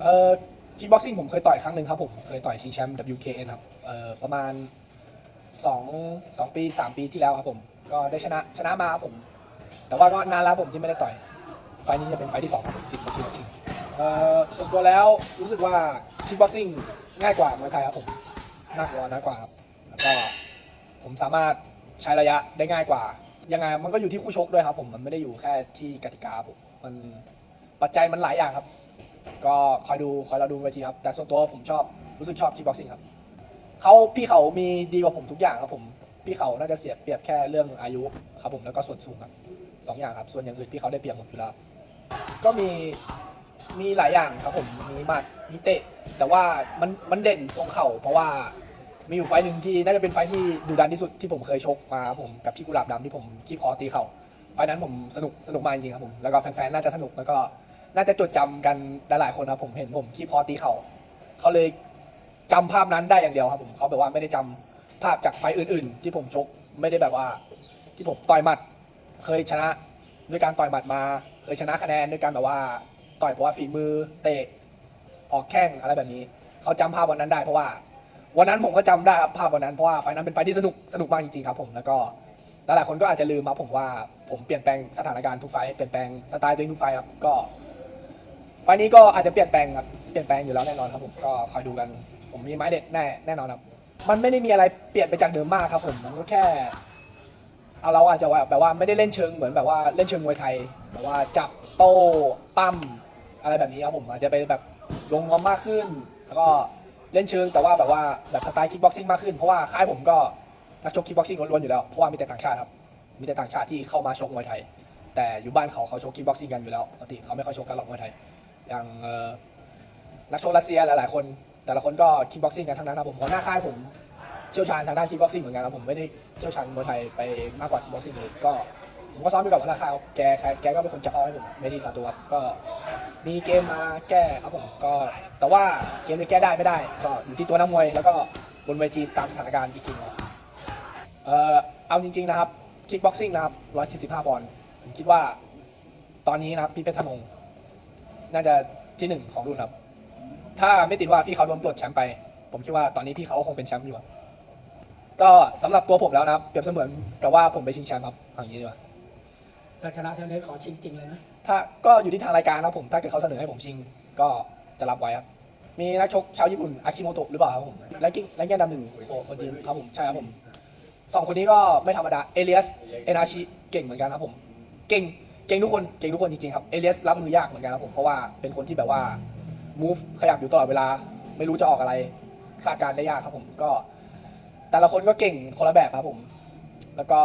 เอ่อคิกบ็อกซิ่งผมเคยต่อยครั้งหนึ่งครับผมเคยต่อยชิงแชมป์ WKN ครับเอ่อประมาณสองสองปีสามปีที่แล้วครับผม ก็ได้ชนะชนะมาครับผม แต่ว่าก็นานแล้วผมที่ไม่ได้ต่อย ไฟล์นี้จะเป็นไฟล์ที่สองครับผมติดมาคิกบ็อกซิ่งเอ่อส่วนตัวแล้วรู้สึกว่าคิกบ็อกซิ่งง่ายกว่ามวยไทยครับผมน่ากลัวน้อยกว่าครับแล้วก็ผมสามารถใช้ระยะได้ง่ายกว่า ยังไงมันก็อยู่ที่คู่ชกด้วยครับผมมันไม่ได้อยู่แค่ที่กติกาผมมันปัจจัยมันหลายอย่างครับ ก็คอยดูคอยเราดูเวทีครับ แต่ส่วนตัวผมชอบรู้สึกชอบคิกบ็อกซิ่งครับเขาพี่เขามีดีกว่าผมทุกอย่างครับผมพี่เขาน่าจะเสียเปรียบแค่เรื่องอายุครับผมแล้วก็ส่วนสูงครับสองอย่างครับส่วนอย่างอื่นพี่เขาได้เปรียบหมดอยู่แล้วก็มีมีหลายอย่างครับผมมีหมัดมีเตะ แต่ว่ามันมันเด่นตรงเข่าเพราะว่ามีอยู่ไฟหนึ่งที่น่าจะเป็นไฟที่ดุดันที่สุดที่ผมเคยชกมาครับผมกับพี่กุหลาบดำที่ผมคีบคอตีเข่าไฟนั้นผมสนุกสนุกมากจริงครับผมแล้วก็แฟนๆน่าจะสนุกแล้วก็ น่าจะจดจำกันหลายๆคนครับผมเห็นผมที่พอตีเขาเขาเลยจำภาพนั้นได้อย่างเดียวครับผมเขาแบบว่าไม่ได้จำภาพจากไฟต์อื่น ๆ ที่ผมชกไม่ได้แบบว่า ที่ผมต่อยหมัด เคยชนะด้วยการต่อยหมัดมา เคยชนะคะแนนด้วยการแบบว่าต่อยเพราะว่าฝีมือเตะออกแข้งอะไรแบบนี้เขาจำภาพวันนั้นได้เพราะว่า วันนั้นผมก็จำได้ครับภาพวันนั้นเพราะว่าไฟล์นั้นเป็นไฟล์ที่สนุกสนุกมากจริงๆครับผมแล้วก็หลายๆคนก็อาจจะลืมครับผมว่าผมเปลี่ยนแปลงสถานการณ์ทุกไฟล์เปลี่ยนแปลงสไตล์ตัวเองทุกไฟล์ครับก็ ไฟล์นี้ก็อาจจะเปลี่ยนแปลงครับ เปลี่ยนแปลงอยู่แล้วแน่นอนครับผม ก็คอยดูกัน ผมมีไม้เด็ดแน่แน่นอนครับ มันไม่ได้มีอะไรเปลี่ยนไปจากเดิมมากครับผม มันก็แค่เอาเราอาจจะว่าแบบว่าไม่ได้เล่นเชิงเหมือนแบบว่าเล่นเชิงมวยไทย แบบว่าจับโต้ปั้มอะไรแบบนี้ครับผมอาจจะไปแบบลงงอมมากขึ้น แล้วก็เล่นเชิงแต่ว่าแบบว่าแบบสไตล์คิกบ็อกซิ่งมากขึ้น เพราะว่าค่ายผมก็นักชกคิกบ็อกซิ่งล้วนๆอยู่แล้ว เพราะว่ามีแต่ต่างชาติครับ มีแต่ต่างชาติที่เข้ามาชกมวยไทย แต่อยู่บ้านเขาเขาชกคิกบ็อกซิ่งกันอยู่แล้วปกติเขาไม่ค่อยชกกันหรอกมวยไทย อย่างนักชกรัสเซียหลายๆ คน แต่ละคนก็คิกบ็อกซิ่งกันทั้งนั้นครับผมหัวหน้าค่ายผมเชี่ยวชาญทางด้านคิกบ็อกซิ่งเหมือนกันครับผมไม่ได้เชี่ยวชาญมวยไทยไปมากกว่าคิกบ็อกซิ่งเลยก็ผมก็ซ้อมอยู่กับหัวหน้าค่ายครับแกแกก็เป็นคนจับเอาให้ผมไม่ด้สาตัวครับก็มีเกมมาแก้ครับผมก็ แต่ว่าเกมจะแก้ได้ไม่ได้ ก็อยู่ที่ตัวนักมวย แล้วก็บนเวทีตามสถานการณ์อีกทีครับเออเอาจริง ๆ นะครับคิกบ็อกซิ่งนะครับ145ปอนด์ผมคิดว่าตอนนี้นะครับพี่เพชรธนง น่าจะที่หนึ่งของรุ่นครับ ถ้าไม่ติดว่าพี่เขาโดนปลดแชมป์ไป ผมคิดว่าตอนนี้พี่เขาคงเป็นแชมป์อยู่ครับก็สำหรับตัวผมแล้วนะครับเปรียบเสมือนกับว่าผมไปชิงแชมป์ครับอย่างนี้ดีกว่าถ้าชนะเท่านี้ขอชิงจริงเลยนะถ้าก็อยู่ที่ทางรายการนะครับผมถ้าเกิดเขาเสนอให้ผมชิงก็จะรับไว้ครับมีนักชกชาวญี่ปุ่นอาคิโมโตะหรือเปล่าครับผมแรงกิ้งแรงกิ้งอันดับหนึ่งของคนจีนครับผมใช่ครับผมสองคนนี้ก็ไม่ธรรมดาเอเลียสเอนาชิเก่งเหมือนกันครับผม เก่ง เก่งทุกคนเก่งทุกคนจริงๆครับเอเลียสรับมือยากเหมือนกันครับผมเพราะว่าเป็นคนที่แบบว่า move ขยับอยู่ตลอดเวลา ไม่รู้จะออกอะไรคาดการณ์ได้ยากครับผมก็ แต่ละคนก็เก่งคนละแบบครับผม แล้วก็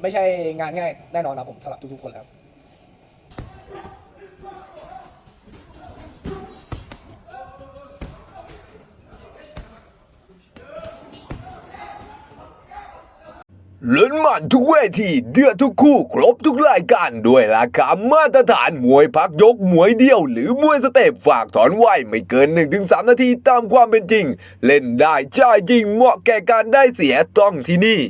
ไม่ใช่งานง่ายแน่นอนครับผมสำหรับทุกๆคนครับ ลุ้นมันทุกเวทีเดือดทุกคู่ครบทุกรายการด้วยราคามาตรฐานมวยพักยกมวยเดียว หรือมวยสเตปฝากถอนไหวไม่เกิน 1-3 นาทีตามความเป็นจริง เล่นได้จ่ายจริงเหมาะแก่การได้เสียต้องที่นี่